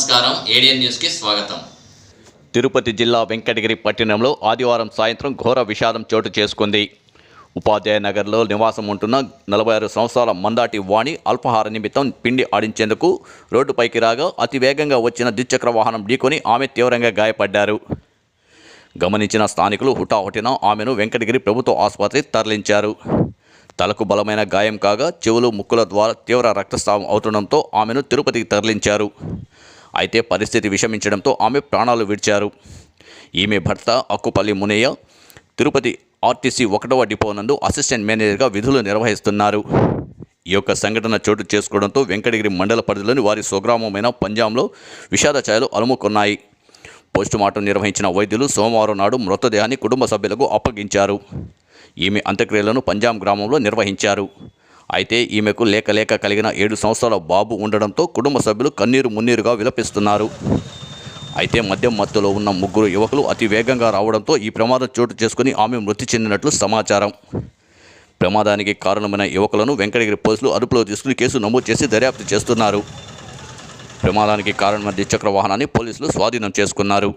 నమస్కారం. ఏడియన్ న్యూస్కి స్వాగతం. తిరుపతి జిల్లా వెంకటగిరి పట్టణంలో ఆదివారం సాయంత్రం ఘోర విషాదం చోటు చేసుకుంది. ఉపాధ్యాయ నగర్లో నివాసం ఉంటున్న నలభై ఆరు సంవత్సరాల మందాటి వాణి అల్పాహార నిమిత్తం పిండి ఆడించేందుకు రోడ్డుపైకి రాగా అతి వేగంగా వచ్చిన ద్విచక్ర వాహనం ఢీకొని ఆమె తీవ్రంగా గాయపడ్డారు. గమనించిన స్థానికులు హుటాహుటిన ఆమెను వెంకటగిరి ప్రభుత్వ ఆసుపత్రి తరలించారు. తలకు బలమైన గాయం కాగా చెవులు ముక్కుల ద్వారా తీవ్ర రక్తస్రావం అవుతుండటంతో ఆమెను తిరుపతికి తరలించారు. అయితే పరిస్థితి విషమించడంతో ఆమె ప్రాణాలు విడిచారు. ఈమె భర్త అక్కుపల్లి మునయ్య తిరుపతి ఆర్టీసీ ఒకటవ డిపో నందు అసిస్టెంట్ మేనేజర్గా విధులు నిర్వహిస్తున్నారు. ఈ యొక్క సంఘటన చోటు చేసుకోవడంతో వెంకటగిరి మండల పరిధిలోని వారి స్వగ్రామమైన పంజాంలో విషాద ఛాయలు అలుముకున్నాయి. పోస్టుమార్టం నిర్వహించిన వైద్యులు సోమవారం నాడు మృతదేహాన్ని కుటుంబ సభ్యులకు అప్పగించారు. ఈమె అంత్యక్రియలను పంజాం గ్రామంలో నిర్వహించారు. అయితే ఈమెకు లేక లేక కలిగిన ఏడు సంవత్సరాల బాబు ఉండడంతో కుటుంబ సభ్యులు కన్నీరు మున్నీరుగా విలపిస్తున్నారు. అయితే మద్యం మత్తులో ఉన్న ముగ్గురు యువకులు అతి వేగంగా రావడంతో ఈ ప్రమాదం చోటు చేసుకుని ఆమె మృతి చెందినట్లు సమాచారం. ప్రమాదానికి కారణమైన యువకులను వెంకటగిరి పోలీసులు అదుపులో తీసుకుని కేసు నమోదు చేసి దర్యాప్తు చేస్తున్నారు. ప్రమాదానికి కారణమైన ద్విచక్ర వాహనాన్ని పోలీసులు స్వాధీనం చేసుకున్నారు.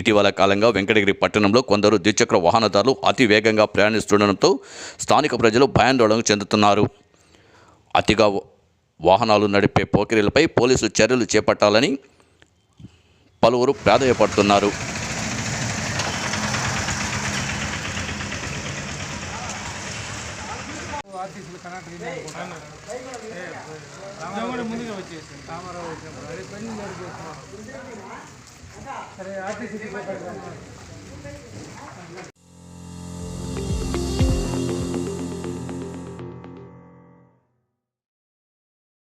ఇటీవల కాలంగా వెంకటగిరి పట్టణంలో కొందరు ద్విచక్ర వాహనదారులు అతి వేగంగా ప్రయాణిస్తుండడంతో స్థానిక ప్రజలు భయాందోళనకు చెందుతున్నారు. అతిగా వాహనాలు నడిపే పోకిరీలపై పోలీసులు చర్యలు చేపట్టాలని పలువురు ప్రాధాయపడుతున్నారు ముందుగా వచ్చేసి. अरे आरटीसी को पकड़ रहा है।